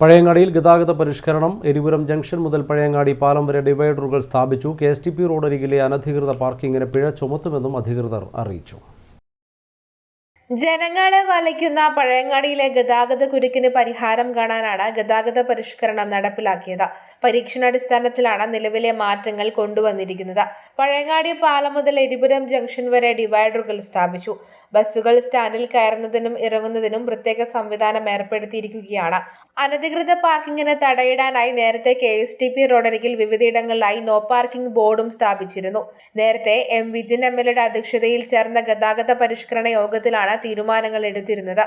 പഴയങ്ങാടിയിൽ ഗതാഗത പരിഷ്കരണം എരിപുരം ജംഗ്ഷൻ മുതൽ പഴയങ്ങാടി പാലം വരെ ഡിവൈഡറുകൾ സ്ഥാപിച്ചു. കെ എസ് ടി പി റോഡരികിലെ അനധികൃത പാർക്കിങ്ങിന് പിഴ ചുമത്തുമെന്നും അധികൃതർ അറിയിച്ചു. ജനങ്ങളെ വലയ്ക്കുന്ന പഴയങ്ങാടിയിലെ ഗതാഗത കുരുക്കിന് പരിഹാരം കാണാനാണ് ഗതാഗത പരിഷ്കരണം നടപ്പിലാക്കിയത്. പരീക്ഷണാടിസ്ഥാനത്തിലാണ് നിലവിലെ മാറ്റങ്ങൾ കൊണ്ടുവന്നിരിക്കുന്നത്. പഴയങ്ങാടി പാലം മുതൽ എരിപുരം ജംഗ്ഷൻ വരെ ഡിവൈഡറുകൾ സ്ഥാപിച്ചു. ബസ്സുകൾ സ്റ്റാൻഡിൽ കയറുന്നതിനും ഇറങ്ങുന്നതിനും പ്രത്യേക സംവിധാനം ഏർപ്പെടുത്തിയിരിക്കുകയാണ്. അനധികൃത പാർക്കിങ്ങിന് തടയിടാനായി നേരത്തെ കെ എസ് ടി പി റോഡരികിൽ വിവിധയിടങ്ങളിലായി നോ പാർക്കിംഗ് ബോർഡും സ്ഥാപിച്ചിരുന്നു. നേരത്തെ എം വിജിൻ എം എൽ അധ്യക്ഷതയിൽ ചേർന്ന ഗതാഗത പരിഷ്കരണ യോഗത്തിലാണ് തീരുമാനങ്ങൾ എടുത്തിരുന്നത്.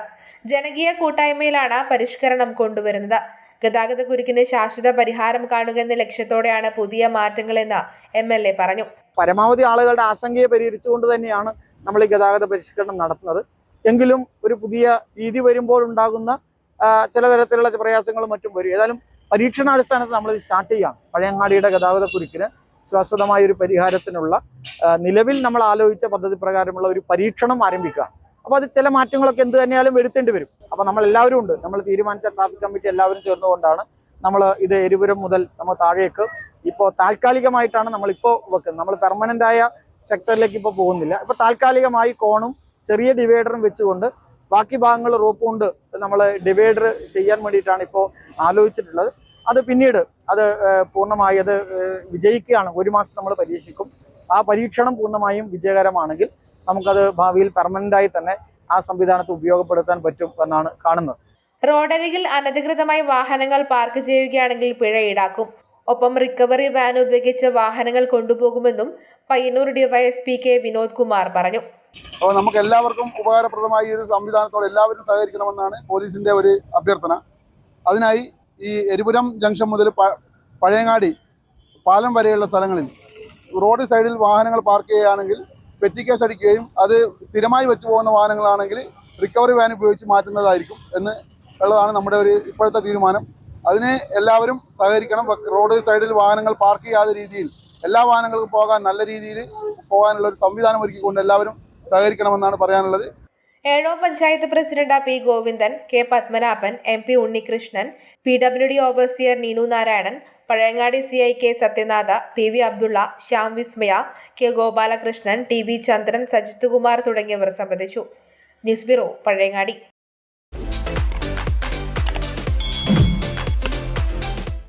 ജനകീയ കൂട്ടായ്മയിലാണ് പരിഷ്കരണം കൊണ്ടുവരുന്നത്. ഗതാഗത കുരുക്കിന് ശാശ്വത പരിഹാരം കാണുക എന്ന ലക്ഷ്യത്തോടെയാണ് പുതിയ മാറ്റങ്ങളെന്ന് എം എൽ എ പറഞ്ഞു. പരമാവധി ആളുകളുടെ ആശങ്കയെ പരിഹരിച്ചുകൊണ്ട് തന്നെയാണ് നമ്മൾ ഈ ഗതാഗത പരിഷ്കരണം നടത്തുന്നത്. എങ്കിലും ഒരു പുതിയ രീതി വരുമ്പോൾ ഉണ്ടാകുന്ന ചില തരത്തിലുള്ള പ്രയാസങ്ങളും മറ്റും വരും. ഏതായാലും പരീക്ഷണാടിസ്ഥാനത്തിൽ നമ്മൾ സ്റ്റാർട്ട് ചെയ്യാം പഴയങ്ങാടിയുടെ ഗതാഗത കുരുക്കിന് ശാശ്വതമായ ഒരു പരിഹാരത്തിനുള്ള നിലവിൽ നമ്മൾ ആലോചിച്ച പദ്ധതി പ്രകാരമുള്ള ഒരു പരീക്ഷണം ആരംഭിക്കുക അപ്പോൾ അത് ചില മാറ്റങ്ങളൊക്കെ എന്ത് തന്നെയാലും വരുത്തേണ്ടി വരും. അപ്പോൾ നമ്മൾ എല്ലാവരും ഉണ്ട്. നമ്മൾ തീരുമാനിച്ച ട്രാഫിക് കമ്മിറ്റി എല്ലാവരും ചേർന്നുകൊണ്ടാണ് നമ്മൾ ഇത് എരിപുരം മുതൽ നമ്മൾ താഴേക്ക് ഇപ്പോൾ താൽക്കാലികമായിട്ടാണ് നമ്മളിപ്പോൾ വെക്കുന്നത്. നമ്മൾ പെർമനന്റ് ആയ സെക്ടറിലേക്ക് ഇപ്പോൾ പോകുന്നില്ല. ഇപ്പോൾ താൽക്കാലികമായി കോണും ചെറിയ ഡിവൈഡറും വെച്ചുകൊണ്ട് ബാക്കി ഭാഗങ്ങൾ റോപ്പ് കൊണ്ട് നമ്മൾ ഡിവൈഡർ ചെയ്യാൻ വേണ്ടിയിട്ടാണ് ഇപ്പോൾ ആലോചിച്ചിട്ടുള്ളത്. അത് പിന്നീട് അത് പൂർണമായി അത് വിജയിക്കുകയാണ്. ഒരു മാസം നമ്മൾ പരീക്ഷിക്കും. ആ പരീക്ഷണം പൂർണമായും വിജയകരമാണെങ്കിൽ നമുക്കത് ഭാവിയിൽ പെർമനന്റ് ആയി തന്നെ ആ സംവിധാനത്തെ ഉപയോഗപ്പെടുത്താൻ പറ്റും എന്നാണ് കാണുന്നത്. റോഡരികിൽ അനധികൃതമായി വാഹനങ്ങൾ പാർക്ക് ചെയ്യുകയാണെങ്കിൽ പിഴ ഈടാക്കും. ഒപ്പം റിക്കവറി വാൻ ഉപയോഗിച്ച് വാഹനങ്ങൾ കൊണ്ടുപോകുമെന്നും പയ്യന്നൂർ ഡിവൈഎസ്പി കെ വിനോദ് കുമാർ പറഞ്ഞു. അപ്പോൾ നമുക്ക് എല്ലാവർക്കും ഉപകാരപ്രദമായ ഈ ഒരു സംവിധാനത്തോട് എല്ലാവരും സഹകരിക്കണമെന്നാണ് പോലീസിന്റെ ഒരു അഭ്യർത്ഥന. അതിനായി ഈ എരിപുരം ജംഗ്ഷൻ മുതൽ പഴയങ്ങാടി പാലം വരെയുള്ള സ്ഥലങ്ങളിൽ റോഡ് സൈഡിൽ വാഹനങ്ങൾ പാർക്ക് ചെയ്യുകയാണെങ്കിൽ പെറ്റി കേസ് അടിക്കുകയും അത് സ്ഥിരമായി വെച്ച് പോകുന്ന വാഹനങ്ങളാണെങ്കിൽ റിക്കവറി വാൻ ഉപയോഗിച്ച് മാറ്റുന്നതായിരിക്കും എന്ന് ഉള്ളതാണ് നമ്മുടെ ഒരു ഇപ്പോഴത്തെ തീരുമാനം. അതിന് എല്ലാവരും സഹകരിക്കണം. റോഡ് സൈഡിൽ വാഹനങ്ങൾ പാർക്ക് ചെയ്യാത്ത രീതിയിൽ എല്ലാ വാഹനങ്ങൾക്കും പോകാൻ നല്ല രീതിയിൽ പോകാനുള്ള ഒരു സംവിധാനം ഒരുക്കിക്കൊണ്ട് എല്ലാവരും സഹകരിക്കണമെന്നാണ് പറയാനുള്ളത്. ഏഴോ panchayat president P Govindan K Padmanabhan M P Unnikrishnan P W D overseer Neenu Narayanan Pazhayangadi C I K Sathyanatha P V Abdulla Shyam Vismaya K Gopalakrishnan T V Chandran Sajith Kumar തുടങ്ങിയവർ സംബന്ധിച്ചു. News bureau Pazhayangadi.